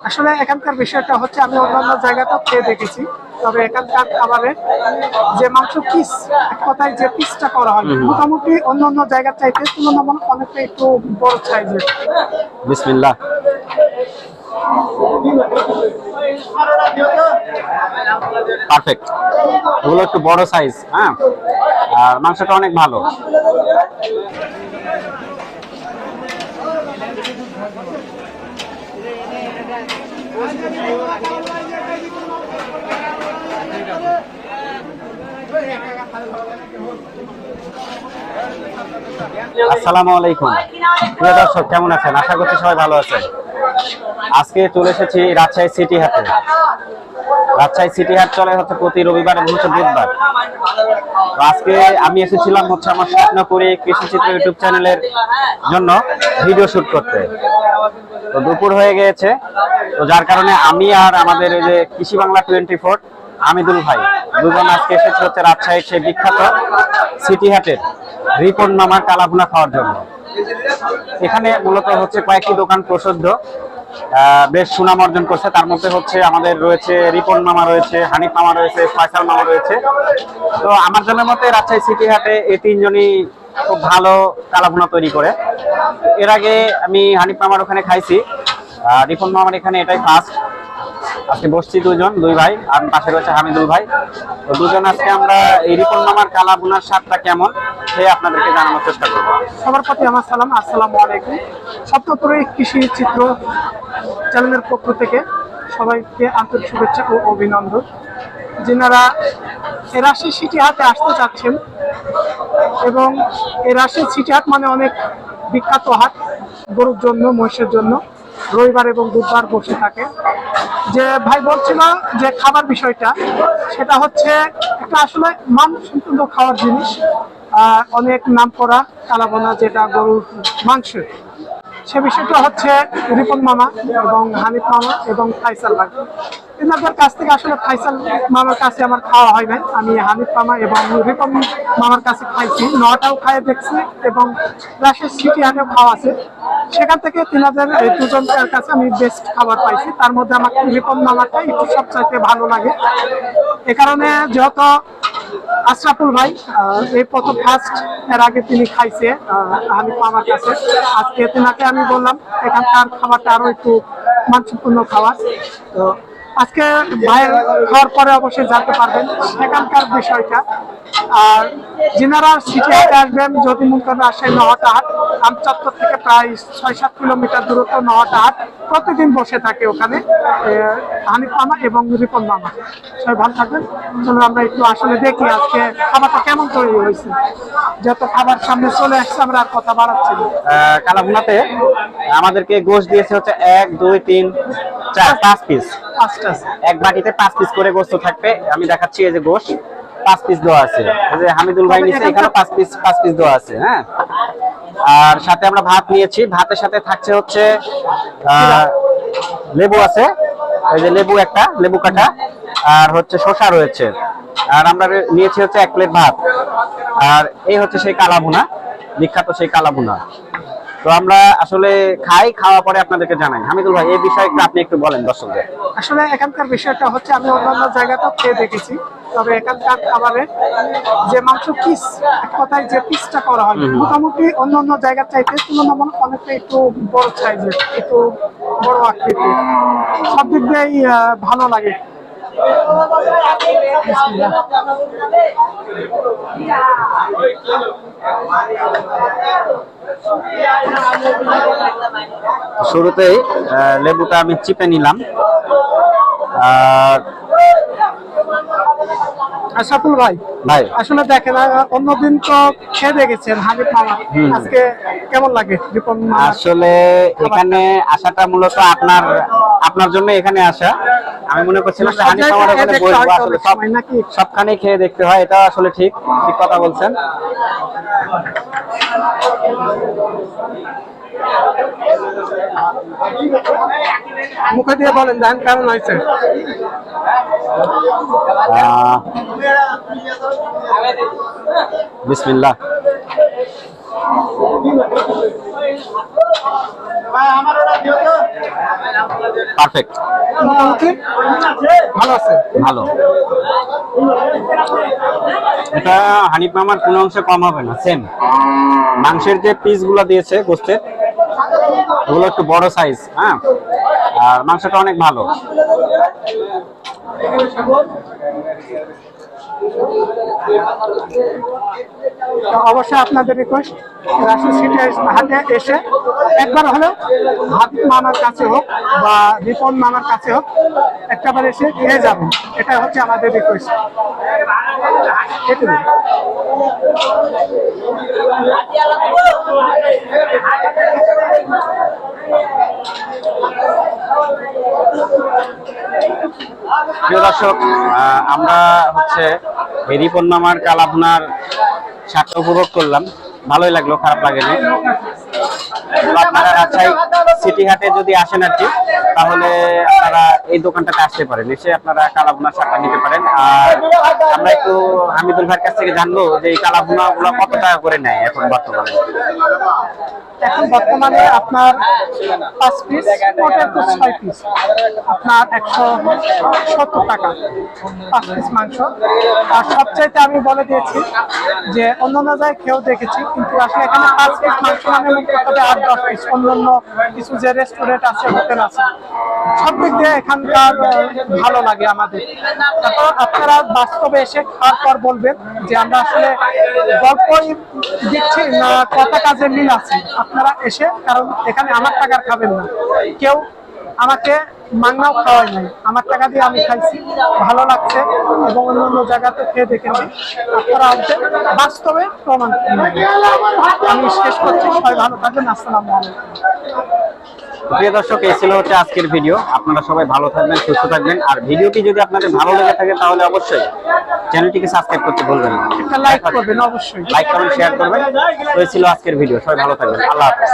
আসলে এখানকার বিষয়টা হচ্ছে আমি অন্যান্য জায়গাতেও খেয়ে দেখেছি তবে এখানকার খাবারে যে মাংস পিস এক কথায় যে পিসটা করা হয় মোটামুটি অন্য অন্য জায়গার চাইতে তুলনামূলক অনেকটা একটু বড় সাইজের বিসমিল্লাহ। পারফেক্ট ওগুলো একটু বড় সাইজ হ্যাঁ? আর মাংসটা অনেক ভালো। আসসালামু আলাইকুম। প্রিয় দর্শক কেমন আছেন? আশা করছি সবাই ভালো আছেন। আজকে চলে এসেছি রাজশাহী সিটি হাটে। রাজশাহী সিটি হাট চলে হচ্ছে প্রতি রবিবার এবং হচ্ছে বুধবার। আজকে আমি এসেছিলাম হচ্ছে আমার স্বপ্ন স্বপ্নপুরী কৃষি চিত্র ইউটিউব চ্যানেলের জন্য ভিডিও শুট করতে। তো দুপুর হয়ে গিয়েছে। তো যার কারণে আমি আর আমাদের যে কৃষি বাংলা টোয়েন্টি ফোর আমিদুল ভাই, দুজন আজকে এসেছে হচ্ছে রাজশাহীর সেই বিখ্যাত সিটি হাটের রিপন মামার কালাভুনা খাওয়ার জন্য। এখানে মূলত হচ্ছে কয়েকটি দোকান প্রসিদ্ধ। বেশ সুনাম অর্জন করছে। তার মধ্যে হচ্ছে আমাদের রয়েছে রিপন মামা রয়েছে, হানিফ মামা রয়েছে, ফয়সাল মামা রয়েছে। তো আমার জানার মতে রাজশাহী সিটি হাটে এই তিনজনই খুব ভালো কালাভুনা তৈরি করে। এর আগে আমি হানিফ মামার ওখানে খাইছি। রিপন মামার এখানে এটাই ফার্স্ট আজকে বসছি দুজন দুই ভাই, আর পাশে রয়েছে হামিদুল ভাই। তো দুজন আজকে আমরা এই রিপন মামার কালা বুনার স্বাদটা কেমন, সে আপনাদেরকে জানানোর চেষ্টা করব। সবার প্রতি আমার সালাম, আসসালামু আলাইকুম। সপ্তপুরী কৃষি চিত্র চ্যানেলের পক্ষ থেকে সবাইকে আন্তরিক শুভেচ্ছা ও অভিনন্দন। যিনারা এ রাশি সিটি হাটে আসতে চাচ্ছেন এবং এ রাশি সিটি হাট মানে অনেক বিখ্যাত হাট, গরুর জন্য, মহিষের জন্য। রবিবার এবং বুধবার বসে থাকে। যে ভাই বলছিল যে খাবার বিষয়টা, সেটা হচ্ছে একটা আসলে মান সম্পূর্ণ খাওয়ার জিনিস অনেক নাম করা কালাবোনা যেটা গরুর মাংস। সে বিষয়টা হচ্ছে রিপন মামা এবং হানিফ মামা এবং ফাইসাল ভাই। এনাদের কাছ থেকে আসলে ফাইসাল মামার কাছে আমার খাওয়া হয় নাই। আমি হানিফ মামা এবং রিপন মামার কাছে খাইছি। নটাও খাইয়ে দেখছি এবং রাশের সিটি হাটেও খাওয়া আছে। সেখান থেকে তিন হাজার দুজনের কাছে আমি বেস্ট খাবার পাইছি। তার মধ্যে আমার রিপন মামাটা একটু সবচাইতে ভালো লাগে। এ কারণে যেহেতু আশরাফুল ভাই এই প্রথম ফার্স্ট এর আগে তিনি খাইছে আমি মামার কাছে। আজকে তিনাকে আমি বললাম, এখানকার খাবারটা আরও একটু মানসম্পন্ন খাবার তো আজকে ভাইয়ের হওয়ার পরে অবশ্যই জানতে পারবেন সেখানকার বিষয়টা। আর যিনারা সিটি হাটে আসবেন যদি মনে করেন রাজশাহী নহাটা হাট আমচত্বর থেকে প্রায় ছয় সাত কিলোমিটার দূরত্ব নহাটা হাট প্রতিদিন বসে থাকে ওখানে হানিফ মামা এবং রিপন মামা। সবাই ভালো থাকবেন। চলুন আমরা একটু আসলে দেখি আজকে খাবারটা কেমন তৈরি হয়েছে। যত খাবার সামনে চলে আসছে, আমরা আর কথা বাড়াচ্ছি কালাভুনাতে আমাদেরকে গোশ দিয়েছে হচ্ছে এক, দুই, তিন চার পাঁচ পিস এক বাটিতে পাঁচ পিস করে গোস্ত থাকবে। আমি দেখাচ্ছি এই যে গোশ পাঁচ পিস দেওয়া আছে। এই যে হামিদুল ভাই নিচে এখানে পাঁচ পিস পাঁচ পিস দেওয়া আছে হ্যাঁ? আর সাথে আমরা ভাত নিয়েছি। ভাতের সাথে থাকছে হচ্ছে লেবু আছে। এই যে লেবু একটা লেবু কাটা। আর হচ্ছে শসা রয়েছে। আর আমরা নিয়েছি হচ্ছে এক প্লেট ভাত। আর এই হচ্ছে সেই কালাভুনা। বিখ্যাত সেই কালাভুনা। তো আমরা আসলে খাই খাওয়া পরে আপনাদেরকে জানাই। হামিদুল ভাই এই বিষয়ে আপনি একটু বলেন দর্শকদের। আসলে এখানকার বিষয়টা হচ্ছে আমি অন্যান্য জায়গাতেও খেয়ে দেখেছি তবে এখানকার খাবারে যে মাংস পিস এক কথায় যে পিসটা করা হয় মোটামুটি অন্য অন্য জায়গার চাইতে তুলনামূলক অনেকটা একটু বড় সাইজের একটু বড় আকৃতি সব দিক দিয়েই ভালো লাগে। শুরুতেই লেবুটা আমি চিপে নিলাম। আর আশরাফুল ভাই ভাই। আসলে দেখেন অন্যদিন তো খেয়ে দেখেছেন হানিফ মামা আজকে কেমন লাগে? আসলে এখানে আসাটা মূলত আপনার আপনার জন্য এখানে আসা। আমি মনে করছিলাম যে সব হানিফ খেয়ে ওখানে দেখতে বসবো। আসলে সব সবখানে খেয়ে দেখতে হয় এটা আসলে ঠিক ঠিক কথা বলছেন। মুখে দিয়ে বলেন কেমন হয়েছে? বিসমিল্লাহ। পারফেক্ট ভালো আছে। ভালো। এটা হানিফ মামার কোনো অংশে কম হবে না সেম মাংসের যে পিসগুলো দিয়েছে গোস্তের ওগুলো একটু বড় সাইজ হ্যাঁ? আর মাংসটা অনেক ভালো। অবশ্যই আপনাদের রিকোয়েস্ট রাজশাহী সিটি হাটে এসে একবার হলেও হাত মামার কাছে হোক বা রিপন মামার কাছে হোক, একটাবার এসে খেয়ে যাবেন এটা হচ্ছে আমাদের রিকোয়েস্ট প্রিয় দর্শক আমরা হচ্ছে এই রিপন মামার কাল আপনার স্বাদটা উপভোগ করলাম। ভালোই লাগল, খারাপ লাগেনি। আপনারা রাজশাহী সিটি হাটে যদি আসেন আর কি, তাহলে আপনারা এই দোকানটাতে আসতে পারেন। এসে আপনারা কালাবুনার সারটা নিতে পারেন। আর আমরা একটু হামিদুল ভাইয়ের কাছ থেকে জানব যে এই কালাভুনা কত টাকা করে নেয় এখন বর্তমানে? এখন বর্তমানে আপনার পাঁচ পিস ছয় পিস আপনার একশো সত্তর টাকা পাঁচ পিস মাংস। আর সবচাইতে আমি বলে দিয়েছি যে অন্য জায়গায় খেয়েও দেখেছি, কিন্তু আসলে এখানে পাঁচ পিস মাংস মানে হবে আট, দশ পিস অন্য অন্য কিছু যে রেস্টুরেন্ট আছে হোটেল আছে, সব দিক দিয়ে এখানকার ভালো লাগে আমাদের। তারপর আপনারা বাস্তবে এসে খাওয়ার পর বলবেন যে আমরা আসলে গল্পই দিচ্ছি না, কথা কাজে মিল আছে। আপনারা এসে, কারণ এখানে আমার টাকার খাবেন না। কেউ আমাকে মাংনাও খাওয়াই নাই। আমার টাকা দিয়ে আমি খাইছি, ভালো লাগছে এবং অন্য অন্য জায়গাতে খেয়ে দেখেছি। আপনারা আসবেন, বাস্তবে প্রমাণ আমি শেষ করছি, সবাই ভালো থাকবেন, আসসালামু আলাইকুম। প্রিয় দর্শক এই ছিল হচ্ছে আজকের ভিডিও। আপনারা সবাই ভালো থাকবেন সুস্থ থাকবেন। আর ভিডিওটি যদি আপনাদের ভালো লেগে থাকে তাহলে অবশ্যই চ্যানেলটিকে সাবস্ক্রাইব করতে ভুলবেন না। একটা লাইক করবেন অবশ্যই। লাইক করবেন শেয়ার করবেন। তো এই ছিল আজকের ভিডিও। সবাই ভালো থাকবেন। আল্লাহ হাফেজ।